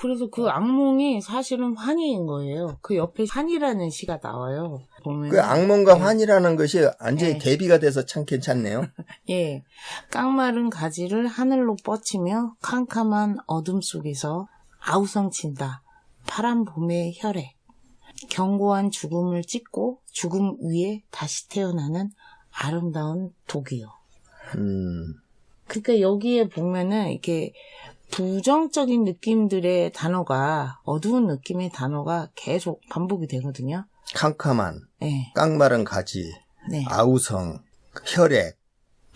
그래서 그 악몽이 사실은 환희인 거예요. 그 옆에 환희라는 시가 나와요. 보면 그 악몽과 네. 환이라는 것이 완전히 네. 대비가 돼서 참 괜찮네요. 예, 깡마른 가지를 하늘로 뻗치며 캄캄한 어둠 속에서 아우성친다. 파란 봄의 혈액. 견고한 죽음을 찍고 죽음 위에 다시 태어나는 아름다운 독이요. 음, 그러니까 여기에 보면은 이렇게 부정적인 느낌들의 단어가 어두운 느낌의 단어가 계속 반복이 되거든요. 캄캄한, 네, 깡마른 가지, 네. 아우성, 혈액,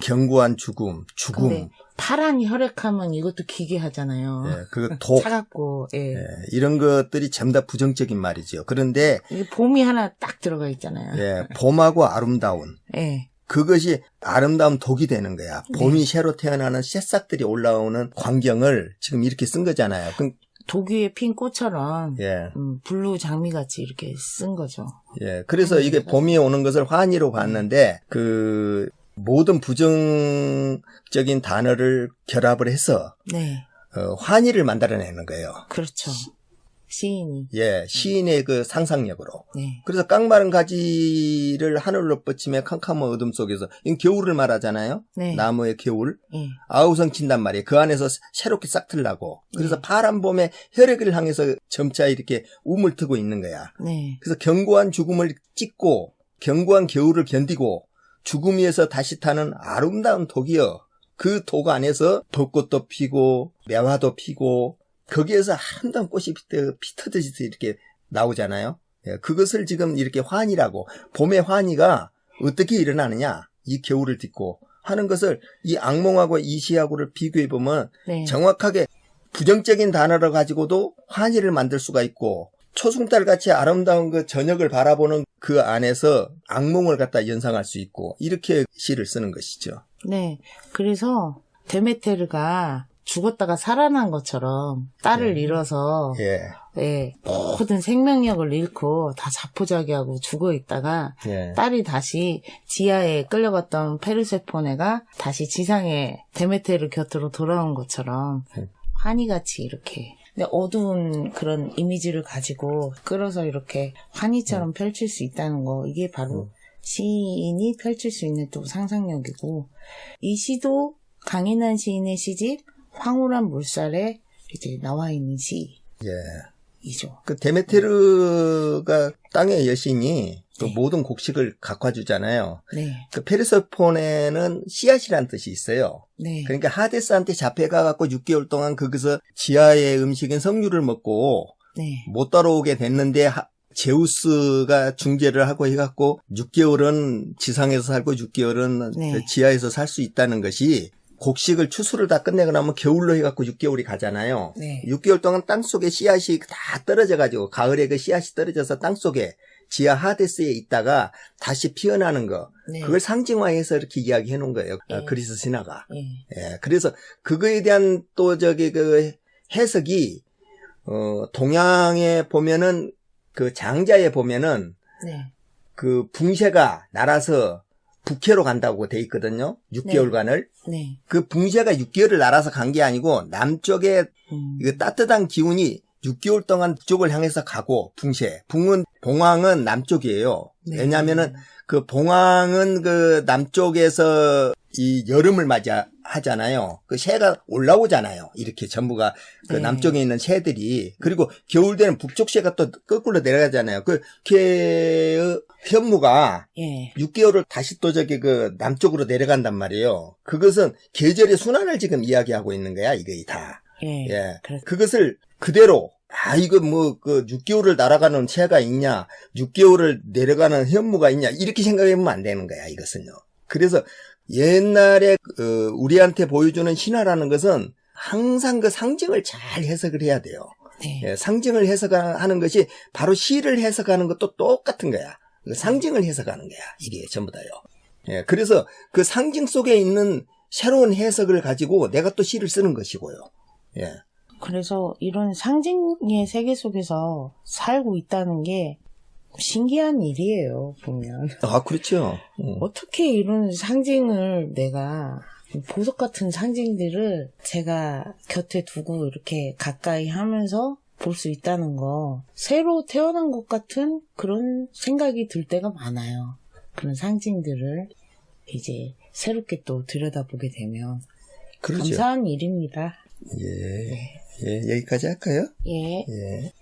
견고한 죽음, 죽음, 파란 혈액하면 이것도 기괴하잖아요. 예, 그 독, 차갑고, 예. 예, 이런 것들이 전부 다 부정적인 말이죠. 그런데 봄이 하나 딱 들어가 있잖아요. 예, 봄하고 아름다운 예. 그것이 아름다운 독이 되는 거야. 네. 봄이 새로 태어나는 새싹들이 올라오는 광경을 지금 이렇게 쓴 거잖아요. 그럼 독 위에 핀 꽃처럼 예, 음, 블루 장미같이 이렇게 쓴 거죠. 예. 그래서 이게 봄이 오는 것을 환희로 봤는데 그 모든 부정적인 단어를 결합을 해서 네. 어, 환희를 만들어내는 거예요. 그렇죠. 시인이. 예, 시인의 그 상상력으로. 네. 그래서 깡마른 가지를 하늘로 뻗치며 캄캄한 어둠 속에서 이 겨울을 말하잖아요. 네. 나무의 겨울. 예. 아우성 친단 말이에요. 그 안에서 새롭게 싹 틀라고. 그래서 네. 파란 봄에 혈액을 향해서 점차 이렇게 움을 트고 있는 거야. 네. 그래서 견고한 죽음을 찍고 견고한 겨울을 견디고 죽음 위에서 다시 타는 아름다운 독이여. 그 독 안에서 벚꽃도 피고 매화도 피고 거기에서 아름다운 꽃이 피- 피터듯이 이렇게 나오잖아요. 예, 그것을 지금 이렇게 환희라고 봄의 환희가 어떻게 일어나느냐 이 겨울을 딛고 하는 것을 이 악몽하고 이 시하고를 비교해 보면 네. 정확하게 부정적인 단어를 가지고도 환희를 만들 수가 있고 초승달 같이 아름다운 그 저녁을 바라보는 그 안에서 악몽을 갖다 연상할 수 있고 이렇게 시를 쓰는 것이죠. 네. 그래서 데메테르가 죽었다가 살아난 것처럼 딸을 잃어서 예, 예, 모든 생명력을 잃고 다 자포자기하고 죽어 있다가 예, 딸이 다시 지하에 끌려갔던 페르세포네가 다시 지상에 데메테르 곁으로 돌아온 것처럼 음. 환희같이 이렇게 근데 어두운 그런 이미지를 가지고 끌어서 이렇게 환희처럼 펼칠 수 있다는 거 이게 바로 음. 시인이 펼칠 수 있는 또 상상력이고 이 시도 강인한 시인의 시집 황홀한 물살에 이제 나와 있는 시이죠. 예. 그 데메테르가 땅의 여신이 그 네. 모든 곡식을 가꿔주잖아요. 네, 그 페르세포네는 씨앗이라는 뜻이 있어요. 네, 그러니까 하데스한테 잡혀가 갖고 6개월 동안 거기서 지하의 음식인 석류를 먹고 네, 못 따라오게 됐는데 하- 제우스가 중재를 하고 해갖고 6개월은 지상에서 살고 6개월은 네. 지하에서 살 수 있다는 것이 곡식을 추수를 다 끝내고 나면 겨울로 해갖고 6개월이 가잖아요. 네. 6개월 동안 땅 속에 씨앗이 다 떨어져가지고 가을에 그 씨앗이 떨어져서 땅 속에 지하 하데스에 있다가 다시 피어나는 거 네. 그걸 상징화해서 이렇게 이야기해 놓은 거예요. 어, 네. 그리스 신화가. 예. 예, 그래서 그거에 대한 또 저기 그 해석이 어 동양에 보면은 그 장자에 보면은 네. 그 붕쉐가 날아서 북해로 간다고 돼 있거든요. 6개월간을. 네. 그 붕쉐가 6개월을 날아서 간 게 아니고 남쪽에 음. 이거 따뜻한 기운이 6개월 동안 북쪽을 향해서 가고 붕쉐. 붕은 봉황은 남쪽이에요. 네. 왜냐하면은 그 봉황은 그 남쪽에서 이 여름을 맞이 하잖아요. 그 새가 올라오잖아요. 이렇게 전부가 그 네. 남쪽에 있는 새들이 그리고 겨울 되는 북쪽 새가 또 거꾸로 내려가잖아요. 그 개의 현무가 예. 6개월을 다시 또 저기 그 남쪽으로 내려간단 말이에요. 그것은 계절의 순환을 지금 이야기하고 있는 거야. 이게 다. 예. 예. 그것을 그대로 아 이거 뭐 그 6개월을 날아가는 새가 있냐 6개월을 내려가는 현무가 있냐 이렇게 생각하면 안 되는 거야 이것은요 그래서 옛날에 어, 우리한테 보여주는 신화라는 것은 항상 그 상징을 잘 해석을 해야 돼요 네. 예, 상징을 해석하는 것이 바로 시를 해석하는 것도 똑같은 거야 그 상징을 해석하는 거야 이게 전부 다요 예, 그래서 그 상징 속에 있는 새로운 해석을 가지고 내가 또 시를 쓰는 것이고요 예. 그래서 이런 상징의 세계 속에서 살고 있다는 게 신기한 일이에요, 보면. 아, 그렇죠. 음. 어떻게 이런 상징을 내가 보석 같은 상징들을 제가 곁에 두고 이렇게 가까이 하면서 볼 수 있다는 거, 새로 태어난 것 같은 그런 생각이 들 때가 많아요. 그런 상징들을 이제 새롭게 또 들여다보게 되면 그러죠. 감사한 일입니다. 예. 예, 여기까지 할까요? 예. 예.